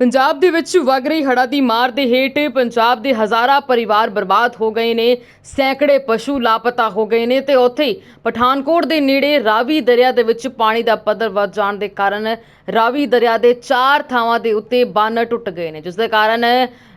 ਪੰਜਾਬ ਦੇ ਵਿੱਚ ਵਗ ਰਹੀ ਹੜ੍ਹਾਂ ਦੀ ਮਾਰ ਦੇ ਹੇਠ ਪੰਜਾਬ ਦੇ ਹਜ਼ਾਰਾਂ ਪਰਿਵਾਰ ਬਰਬਾਦ ਹੋ ਗਏ ਨੇ, ਸੈਂਕੜੇ ਪਸ਼ੂ ਲਾਪਤਾ ਹੋ ਗਏ ਨੇ ਤੇ ਉੱਥੇ ਹੀ ਪਠਾਨਕੋਟ ਦੇ ਨੇੜੇ ਰਾਵੀ ਦਰਿਆ ਦੇ ਵਿੱਚ ਪਾਣੀ ਦਾ ਪੱਧਰ ਵੱਧ ਜਾਣ ਦੇ ਕਾਰਨ ਰਾਵੀ ਦਰਿਆ ਦੇ ਚਾਰ ਥਾਵਾਂ ਦੇ ਉੱਤੇ ਬੰਨ ਟੁੱਟ ਗਏ ਨੇ, ਜਿਸ ਦੇ ਕਾਰਨ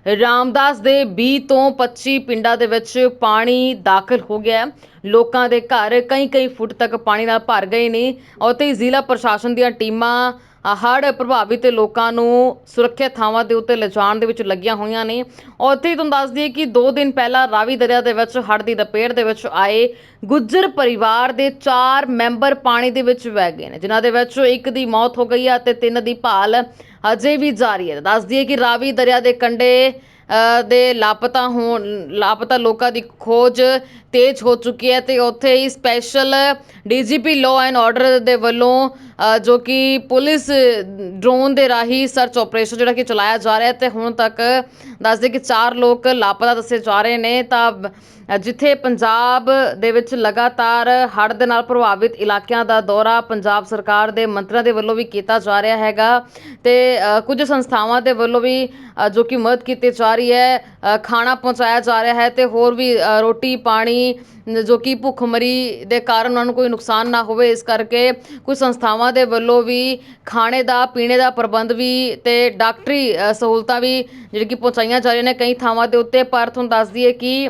ਰਾਮਦਾਸ ਦੇ 20 ਤੋਂ 25 ਪਿੰਡਾਂ ਦੇ ਵਿੱਚ ਪਾਣੀ ਦਾਖਲ ਹੋ ਗਿਆ ਲੋਕਾਂ ਦੇ ਘਰ ਕਈ ਕਈ ਫੁੱਟ ਤੱਕ ਪਾਣੀ ਨਾਲ ਭਰ ਗਏ ਨੇ ਉੱਥੇ ਹੀ ਜ਼ਿਲ੍ਹਾ ਪ੍ਰਸ਼ਾਸਨ ਦੀਆਂ ਟੀਮਾਂ ਹੜ੍ਹ ਪ੍ਰਭਾਵਿਤ ਲੋਕਾਂ ਨੂੰ ਸੁਰੱਖਿਅਤ ਥਾਵਾਂ ਦੇ ਉੱਤੇ ਲਿਜਾਣ ਦੇ ਵਿੱਚ ਲੱਗੀਆਂ ਹੋਈਆਂ ਨੇ। ਉੱਥੇ ਹੀ ਤੁਹਾਨੂੰ ਦੱਸ ਦਈਏ ਕਿ 2 ਦਿਨ ਪਹਿਲਾਂ ਰਾਵੀ ਦਰਿਆ ਦੇ ਵਿੱਚ ਹੜ੍ਹ ਦੀ ਲਪੇਟ ਦੇ ਵਿੱਚ ਆਏ ਗੁੱਜਰ ਪਰਿਵਾਰ ਦੇ 4 ਮੈਂਬਰ ਪਾਣੀ ਦੇ ਵਿੱਚ ਵਹਿ ਗਏ ਨੇ, ਜਿਨ੍ਹਾਂ ਦੇ ਵਿੱਚੋਂ ਇੱਕ ਦੀ ਮੌਤ ਹੋ ਗਈ ਹੈ ਤੇ ਤਿੰਨ ਦੀ ਭਾਲ ਅਜੇ ਵੀ ਜਾਰੀ ਹੈ। ਦੱਸ ਦਈਏ ਕਿ ਰਾਵੀ ਦਰਿਆ ਦੇ ਕੰਢੇ ਦੇ ਲਾਪਤਾ ਹੋਣ, ਲਾਪਤਾ ਲੋਕਾਂ ਦੀ ਖੋਜ ਤੇਜ਼ ਹੋ ਚੁੱਕੀ ਹੈ ਤੇ ਉੱਥੇ ਹੀ special DGP law and order ਦੇ ਵੱਲੋਂ ਜੋ ਕਿ ਪੁਲਿਸ ਡਰੋਨ ਦੇ ਰਾਹੀਂ ਸਰਚ ਆਪਰੇਸ਼ਨ ਜਿਹੜਾ ਕਿ ਚਲਾਇਆ ਜਾ ਰਿਹਾ ਹੈ ਤੇ ਹੁਣ ਤੱਕ ਦੱਸਦੇ ਕਿ ਚਾਰ ਲੋਕ ਲਾਪਤਾ ਦੱਸੇ ਜਾ ਰਹੇ ਨੇ, ਤਾਂ ਜਿੱਥੇ ਪੰਜਾਬ ਦੇ ਵਿੱਚ ਲਗਾਤਾਰ ਹੜ੍ਹ ਦੇ ਨਾਲ ਪ੍ਰਭਾਵਿਤ ਇਲਾਕਿਆਂ ਦਾ ਦੌਰਾ ਪੰਜਾਬ ਸਰਕਾਰ ਦੇ ਮੰਤਰੀਆਂ ਦੇ ਵੱਲੋਂ ਵੀ ਕੀਤਾ ਜਾ ਰਿਹਾ ਹੈਗਾ ਤੇ ਕੁਝ ਸੰਸਥਾਵਾਂ ਦੇ ਵੱਲੋਂ ਵੀ ਜੋ ਕਿ ਮਦਦ ਕੀਤੀ ਜਾ ਰਹੀ ਹੈ ਖਾਣਾ ਪਹੁੰਚਾਇਆ ਜਾ ਰਿਹਾ ਹੈ ਤੇ ਹੋਰ ਵੀ ਰੋਟੀ, ਪਾਣੀ ਜੋ ਕਿ ਭੁੱਖਮਰੀ ਦੇ ਕਾਰਨ ਉਹਨਾਂ ਨੂੰ ਕੋਈ ਨੁਕਸਾਨ ਨਾ ਹੋਵੇ, ਇਸ ਕਰਕੇ ਕੁਝ ਸੰਸਥਾਵਾਂ ਦੇ ਵੱਲੋਂ ਵੀ ਖਾਣੇ ਦਾ, ਪੀਣੇ ਦਾ ਪ੍ਰਬੰਧ ਵੀ ਤੇ ਡਾਕਟਰੀ ਸਹੂਲਤਾਂ ਵੀ ਜਿਹੜੀ ਕਿ ਪਹੁੰਚਾਈਆਂ ਜਾ ਰਹੀਆਂ ਨੇ ਕਈ ਥਾਵਾਂ ਦੇ ਉੱਤੇ, ਪਰ ਤੁਹਾਨੂੰ ਦੱਸ ਦਈਏ ਕਿ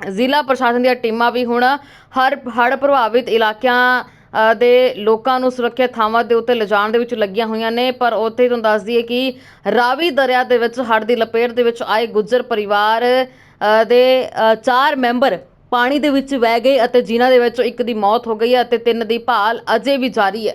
ਜ਼ਿਲ੍ਹਾ ਪ੍ਰਸ਼ਾਸਨ ਦੀਆਂ ਟੀਮਾਂ ਵੀ ਹੁਣ ਹਰ, ਹੜ੍ਹ ਪ੍ਰਭਾਵਿਤ ਇਲਾਕਿਆਂ ਦੇ ਲੋਕਾਂ ਨੂੰ ਸੁਰੱਖਿਅਤ ਥਾਵਾਂ ਦੇ ਉੱਤੇ ਲਿਜਾਣ ਦੇ ਵਿੱਚ ਲੱਗੀਆਂ ਹੋਈਆਂ ਨੇ, ਪਰ ਉੱਥੇ ਤੁਹਾਨੂੰ ਦੱਸ ਦਈਏ ਕਿ ਰਾਵੀ ਦਰਿਆ ਦੇ ਵਿੱਚ ਹੜ੍ਹ ਦੀ ਲਪੇਟ ਦੇ ਵਿੱਚ ਆਏ ਗੁੱਜਰ ਪਰਿਵਾਰ ਦੇ ਚਾਰ ਮੈਂਬਰ ਪਾਣੀ ਦੇ ਵਿੱਚ ਵਹਿ ਗਏ ਅਤੇ ਜਿਨ੍ਹਾਂ ਦੇ ਵਿੱਚੋਂ ਇੱਕ ਦੀ ਮੌਤ ਹੋ ਗਈ ਹੈ ਅਤੇ ਤਿੰਨ ਦੀ ਭਾਲ ਅਜੇ ਵੀ ਜਾਰੀ ਹੈ।